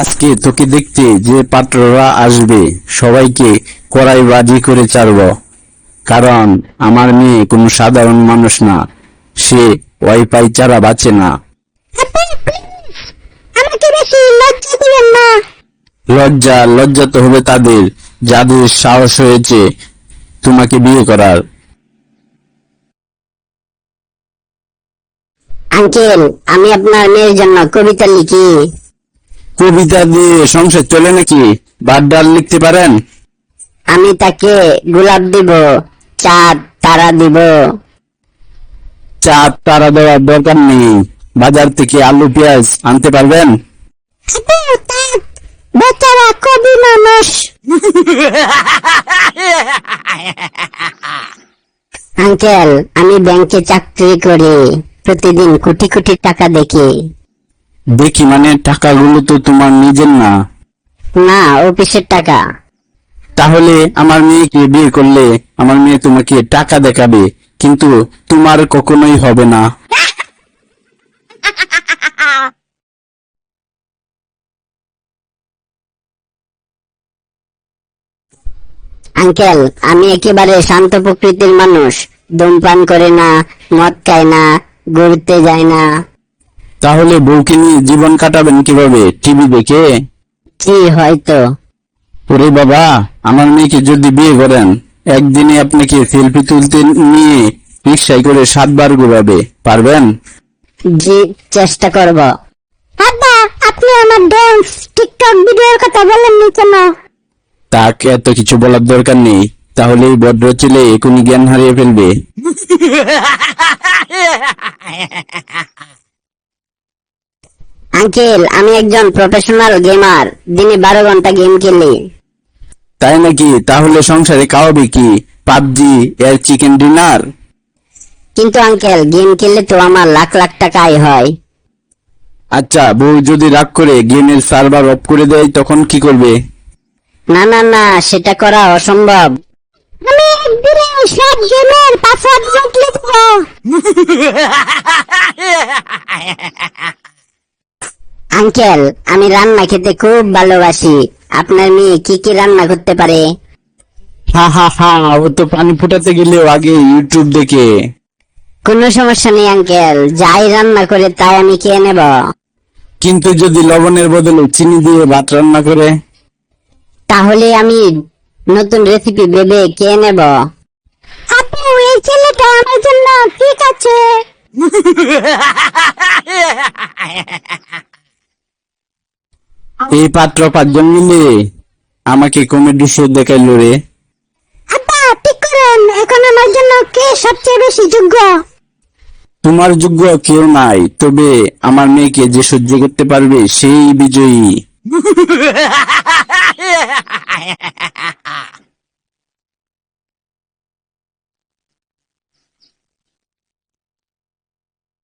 আজকে তোকে দেখতে যে পাত্ররা আসবে সবাইকে কড়াই বাজি করে ছাড়ব। কারণ আমার মেয়ে কোনো সাধারণ মানুষ না সে ওয়াইফাই ছাড়া বাঁচে না। লজ্জা লজ্জা তো হবে তাদের যাদের সাহস হয়েছে তোমাকে বিয়ে করার। আঙ্কেল আমি আপনার মেয়ের জন্য কবিতা লিখি। কবিতা দিয়ে সংসার চলে নাকি? বাড্ডার লিখতে পারেন? আমি তাকে গোলাপ দিব চাঁদ তারা দিব। চা তারা দেওয়ার দরকার নেই। বাজার থেকে আলু পেঁয়াজ আনতে পারবেন? বেচারা কবি মানুষ। আঙ্কেল আমি ব্যাংকে চাকরি করি। প্রতিদিন কোটি কোটি টাকা দেখি। দেখি মানে টাকাগুলো তো তোমার নিজের না। না অফিসের টাকা। তাহলে আমার মেয়েকে বিয়ে করলে আমার মেয়ে তোমাকে টাকা দেখাবে কিন্তু তোমার কখনোই হবে না। আঙ্কেল আমি একেবারে শান্ত প্রকৃতির মানুষ। ধূমপান করে না মদ খায় না ঘুরতে যায় না। তাহলে বউকে নিয়ে জীবন কাটাবেন কীভাবে? টিভি দেখে? কি হয়তো? ওরে বাবা আমার মেয়েকে যদি বিয়ে করেন একদিনে আপনাকে সেলফি তুলতে নিয়ে রিক্সায় করে সাতবার ঘুরাবে পারবেন? জি চেষ্টা করব। আব্বা আপনি আমার ডান্স টিকটক ভিডিওর কথা বলেননি কেন? তাকে এত কিছু বলার দরকার নেই। তাহলে এই ভদ্র ছেলে এখনই জ্ঞান হারিয়ে ফেলবে। আঙ্কেল আমি একজন প্রফেশনাল গেমার। দিনে বারো ঘণ্টা গেম খেলি। তাই নাকি? তাহলে সংসারে খাওয়াবে কি? পাবজি এর চিকেন ডিনার? কিন্তু আঙ্কেল গেম খেললে তো আমার লাখ লাখ টাকা আয় হয়। আচ্ছা বউ যদি রাগ করে গেমের সার্ভার অফ করে দেয় তখন কি করবে? না না না সেটা করা অসম্ভব। আমি একদিনে সব গেমের পাসওয়ার্ড বদলে দেব আঙ্কেল আমি রান্না খেতে খুব ভালোবাসি। আপনার মেয়ে কি কি রান্না করতে পারে? হা হা হা ও তো পানি ফুটাতে গেলেও আগে ইউটিউব দেখে। কোনো সমস্যা নেই আঙ্কেল। যাই রান্না করে তাই আমি খেয়ে নেব। কিন্তু যদি লবণের বদলে চিনি দিয়ে ভাত রান্না করে? তাহলে আমি নতুন রেসিপি ভেবে খেয়ে নেব। আপু এই ছেলেটা আমার জন্য ঠিক আছে এই পাত্র পাঁচজন মিলে আমাকে কমেডি শো দেখাইলো রে। আব্বা ঠিক করেন এখন আমার জন্য কে সবচেয়ে বেশি যোগ্য? তোমার যোগ্য কেউ নাই তবে আমার মেয়েকে যে সহ্য করতে পারবে সেই বিজয়ী।